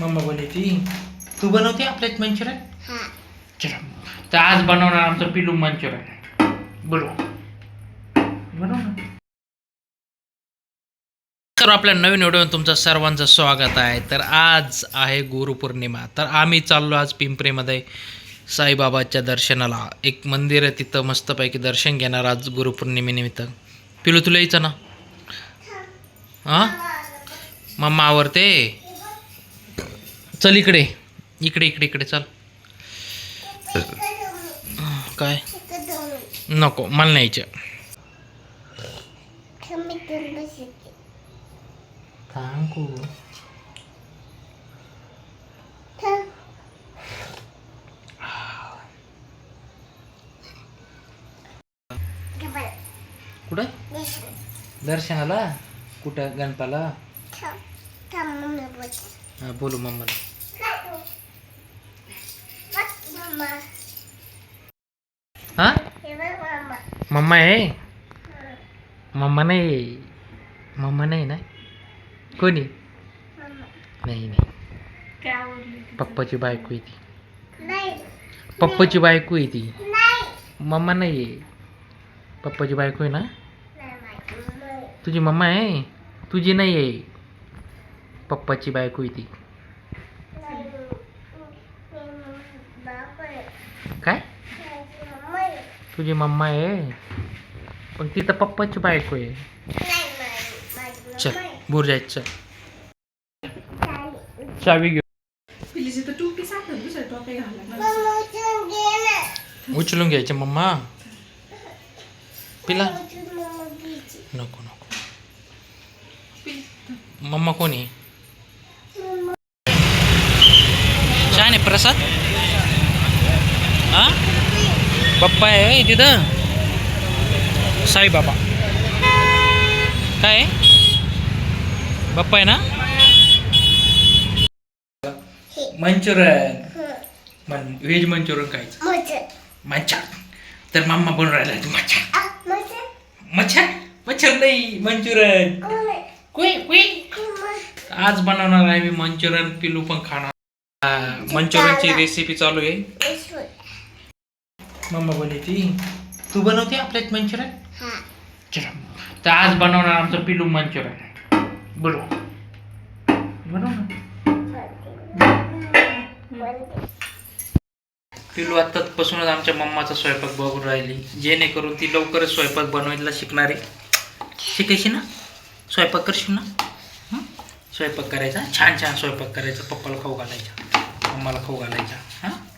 Mamma बनवती तू बनवते आपल्यात Manchurian? हा. चला. तर आज बनवणार आमचं पिलू मंचुरियन. बोलू. बनव ना. तर आपल्या नवीन व्हिडिओ तुमचं सर्वांचं स्वागत आहे. तर आज आहे गुरुपौर्णिमा तर आम्ही चाललो आज पिंपरीमध्ये साईबाबाच्या दर्शनाला. एक मंदिर आहे तिथं मस्तपैकी दर्शन घेणार आज गुरुपौर्णिमेनिमित्त पिलू तुला यायचं ना? हां. मम्मा आवडते चल इकडे इकडे इकडे इकडे चल काय नको मला नाही थांबू. कुठं. दर्शनाला कुठं गणपाला बोल. हां बोलू मम्माला. हां? मम्मा. आहे? मम्मा नाही. मम्मा नाही ना? कोणी. नाही नाही. पप्पाची बायको आहे ती. नाही. पप्पाची बायको आहे ती. नाही. मम्मा नाही आहे. पप्पाची बायको आहे ना. तुझी मम्मा आहे? तुझी नाही आहे. पप्पाची बायको आहे ती नाही. मी- मी बाप आहे. काय माझी मम्मा आहे. तुझी मम्मा आहे पण तिथं पप्पाची बायको आहे नाही माझी- माझी चल मम्मा आहे. बोर जायचं चालेल. चावी घेऊ पिलीची तर टोपी सापडत दुसऱ्या टोप्या घालणार मम्मा उचलून घे ना. उचलून घ्यायचे मम्मा पिला उचलून मम्मा घ्यायची. नको नको मम्मा कोणी मम्मा. छान आहे प्रसाद हा? पप्पा आहे तिथं? साईबाबा काय? आहे? बाप्पा आहे ना? मंचुरियन. व्हेज मंचुरियन खायचं. मच्छर. तर मम्मा बनवून राहिला तू मच्छर. मच्छर. मच्छर? नाही मंचुरियन? कुई कुई? आज बनवणार आहे मी मंचुरियन पिलू पण खाणार. मंचुरियनची रेसिपी चालू आहे. मम्मा बनवती तू बनवते आपल्यात मंचुरियन. चला. तर आज बनवणार आमचं पिलू मंचुरियन. बोलू. बनव ना. पिलू आत्तापासूनच आमच्या मम्माचा स्वयंपाक बघून राहिली. जेणेकरून ती लवकरच स्वयंपाक बनवायला शिकणार. आहे शिकायची ना? स्वयंपाक करशील ना? स्वयंपाक करायचा? छान छान स्वयंपाक करायचा. पप्पाला खाऊ घालायचा. मम्माला खाऊ घालायचा. हां?